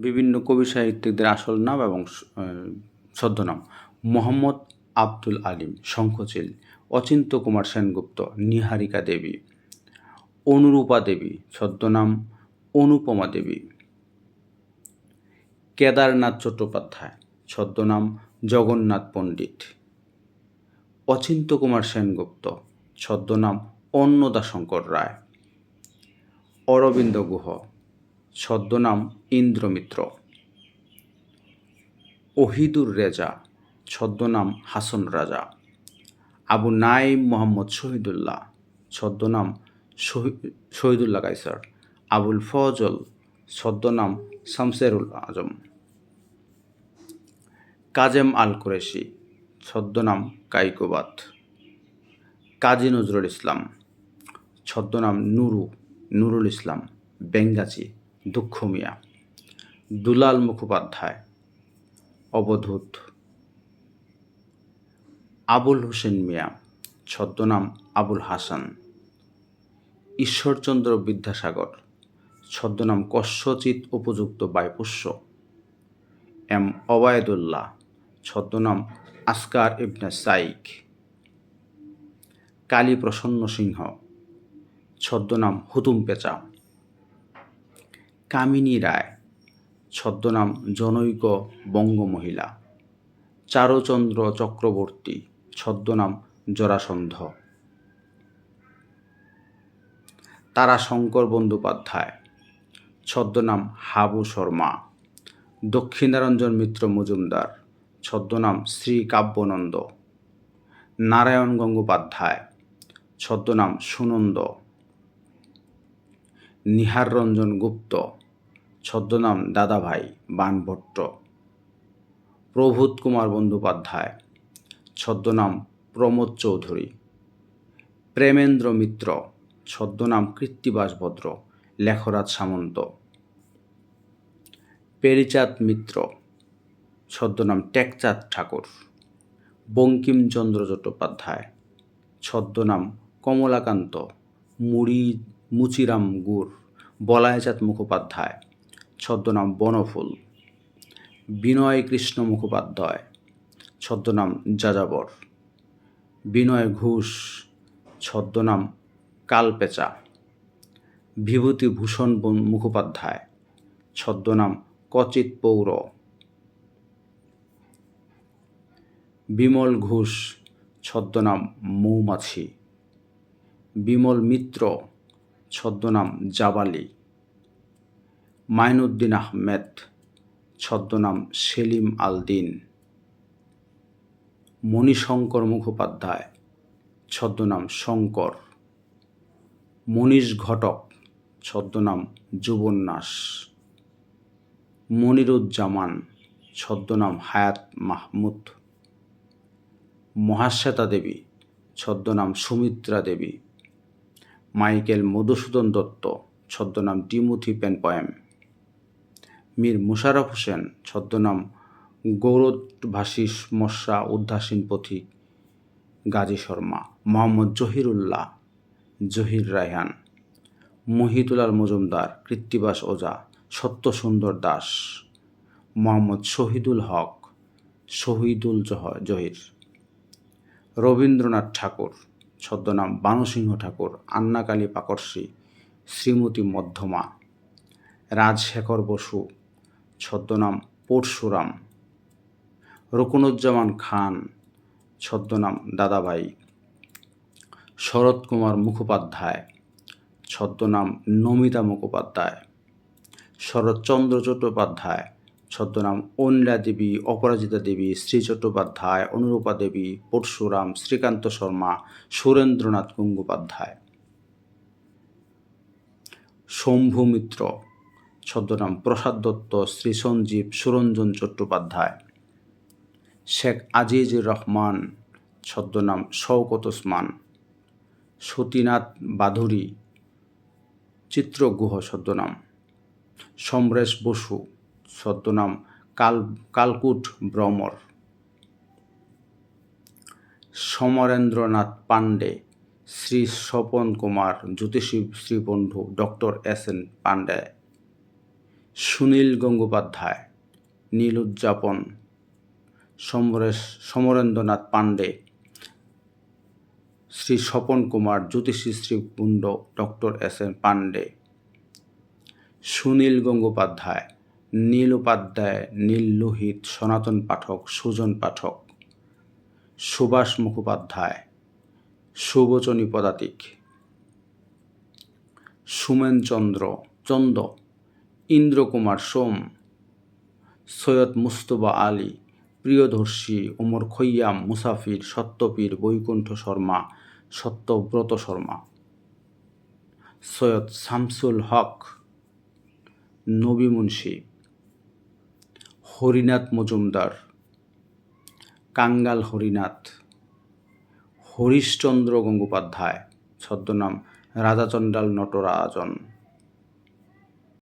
বিভিন্ন কবি সাহিত্যিকদের আসল নাম এবং ছদ্মনাম। মোহাম্মদ আব্দুল আলিম, শঙ্খচিল, অচিন্ত কুমার সেনগুপ্ত, নিহারিকা দেবী, অনুরূপা দেবী, ছদ্মনাম অনুপমা দেবী। কেদারনাথ চট্টোপাধ্যায়, ছদ্মনাম জগন্নাথ পণ্ডিত। অচিন্ত কুমার সেনগুপ্ত, ছদ্মনাম অন্নদাশঙ্কর রায়। অরবিন্দ গুহ ছদ্মনাম ইন্দ্রমিত্র। ওহিদুর রেজা, ছদ্মনাম হাসন রাজা। আবু নাইম মোহাম্মদ শহীদুল্লাহ, ছদ্মনাম শহী- শহীদুল্লাহ কাইসার আবুল ফজল, ছদ্মনাম শামসেরুল আজম। কাজেম আল কুরেশি, ছদ্মনাম কাইকোবাদ কাজী নজরুল ইসলাম, ছদ্মনাম নুরু, নুরুল ইসলাম বেঙ্গাচি দুঃখ মিয়া। দুলাল মুখোপাধ্যায়, অবধূত। আবুল হোসেন মিয়া, ছদ্মনাম আবুল হাসান। ঈশ্বরচন্দ্র বিদ্যাসাগর, ছদ্মনাম কস্যচিৎ উপযুক্ত বায়পুষ্য। এম অবায়দুল্লাহ, ছদ্মনাম আসকার ইবনে সাইক। কালী প্রসন্ন সিংহ, ছদ্মনাম হুতুম পেঁচা। কামিনী রায়, ছদ্মনাম জনৈক বঙ্গমহিলা। চারুচন্দ্র চক্রবর্তী, ছদ্মনাম জরাসন্ধ। তারাশঙ্কর বন্দ্যোপাধ্যায়, ছদ্মনাম হাবু শর্মা। দক্ষিণারঞ্জন মিত্র মজুমদার, ছদ্মনাম শ্রী কাব্যনন্দ। নারায়ণ গঙ্গোপাধ্যায়, ছদ্মনাম সুনন্দ। নিহার রঞ্জন গুপ্ত ছদ্মনাম দাদাভাই বানভট্ট। প্রভূত কুমার বন্দ্যোপাধ্যায়। ছদ্মনাম প্রমোদ চৌধুরী। প্রেমেন্দ্র মিত্র। ছদ্মনাম কৃত্তিবাস ভদ্র। লেখরাজ সামন্ত। পেরিচাঁদ মিত্র। ছদ্মনাম টেকচাঁদ ঠাকুর। বঙ্কিমচন্দ্র চট্টোপাধ্যায়। ছদ্মনাম কমলাকান্ত। মুড়ি মুচিরাম গুড় বলায়চাঁদ মুখোপাধ্যায়। ছদ্মনাম বনফুল। বিনয় কৃষ্ণ মুখোপাধ্যায়। ছদ্মনাম যাযাবর। বিনয় ঘোষ। ছদ্মনাম কালপেচা। বিভূতি ভূষণ মুখোপাধ্যায়। ছদ্মনাম কচিত পৌর। বিমল ঘোষ। ছদ্মনাম মৌমাছি। বিমল মিত্র। ছদ্মনাম জাবালি। মাইনুদ্দিন আহমেদ, ছদ্মনাম সেলিম আলদিন। মণিশঙ্কর মুখোপাধ্যায়, ছদ্মনাম শঙ্কর। মনীষ ঘটক, ছদ্মনাম যুবন্যাস। মনিরুজ্জামান, ছদ্মনাম হায়াত মাহমুদ। মহাশ্বেতা দেবী, ছদ্মনাম সুমিত্রা দেবী। মাইকেল মধুসূদন দত্ত, ছদ্মনাম Timothy Penpoem Mir Musharraf Hossain, ছদ্মনাম গৌরভাষী মশা উদ্দাসীন পথিক গাজী শর্মা, মোহাম্মদ জহিরুল্লাহ জহির রায়হান, মহিতুলাল মজুমদার, কৃত্তিবাস ওজা সত্য সুন্দর দাস, মোহাম্মদ শহীদুল হক, শহীদুল জহ জহির, রবীন্দ্রনাথ ঠাকুর, ছদ্মনাম বানুসিংহ ঠাকুর, আন্নাকালী পাকর্ষী শ্রীমতী মধ্যমা, রাজশেখর বসু ছদ্মনাম পরশুরাম। রকুনুজ্জামান খান, ছদ্মনাম দাদাভাই। শরৎ কুমার মুখোপাধ্যায়, ছদ্মনাম নমিতা মুখোপাধ্যায়। শরৎচন্দ্র চট্টোপাধ্যায়, ছদ্মনাম অনিলা দেবী অপরাজিতা দেবী, শ্রী চট্টোপাধ্যায়, অনুরূপা দেবী, পরশুরাম, শ্রীকান্ত শর্মা, সুরেন্দ্রনাথ গঙ্গোপাধ্যায়। শম্ভু মিত্র ছদ্মনাম প্রসাদ দত্ত, শ্রী সঞ্জীব সুরঞ্জন চট্টোপাধ্যায়। শেখ আজিজুর রহমান, ছদ্মনাম শওকত ওসমান। সতীনাথ বাধুরী চিত্রগুহ ছদ্মনাম। সমরেশ বসু, ছদ্মনাম কাল, কালকুট ভ্রমর সমরেন্দ্রনাথ পাণ্ডে, শ্রী স্বপন কুমার, জ্যোতিষী শ্রীবন্ধু doctor S N Pande. Sunil Gangopadhyay, নীল উদযাপন, সমরেশ, সমরেন্দ্রনাথ পাণ্ডে, শ্রী স্বপন কুমার, জ্যোতিষী Shri Kunda, doctor S N Pande, Sunil Gangopadhyay, Nil Upadhyay, Nil Lohit, Sanatan Pathak, Sujan পাঠক, সুভাষ মুখোপাধ্যায় সুবচনী পদাতিক, সুমেন চন্দ্র চন্দ ইন্দ্রকুমার সোম, সৈয়দ মুস্তবা আলী, প্রিয়দর্শী ওমর খৈয়াম, মুসাফির সত্যপীর বৈকুণ্ঠ শর্মা, সত্যব্রত শর্মা, সৈয়দ শামসুল হক, নবী মুন্সি, হরিনাথ মজুমদার, কাঙ্গাল হরিনাথ, হরিশচন্দ্র গঙ্গোপাধ্যায়, ছদ্মনাম রাজাচণ্ডাল নটরাজন।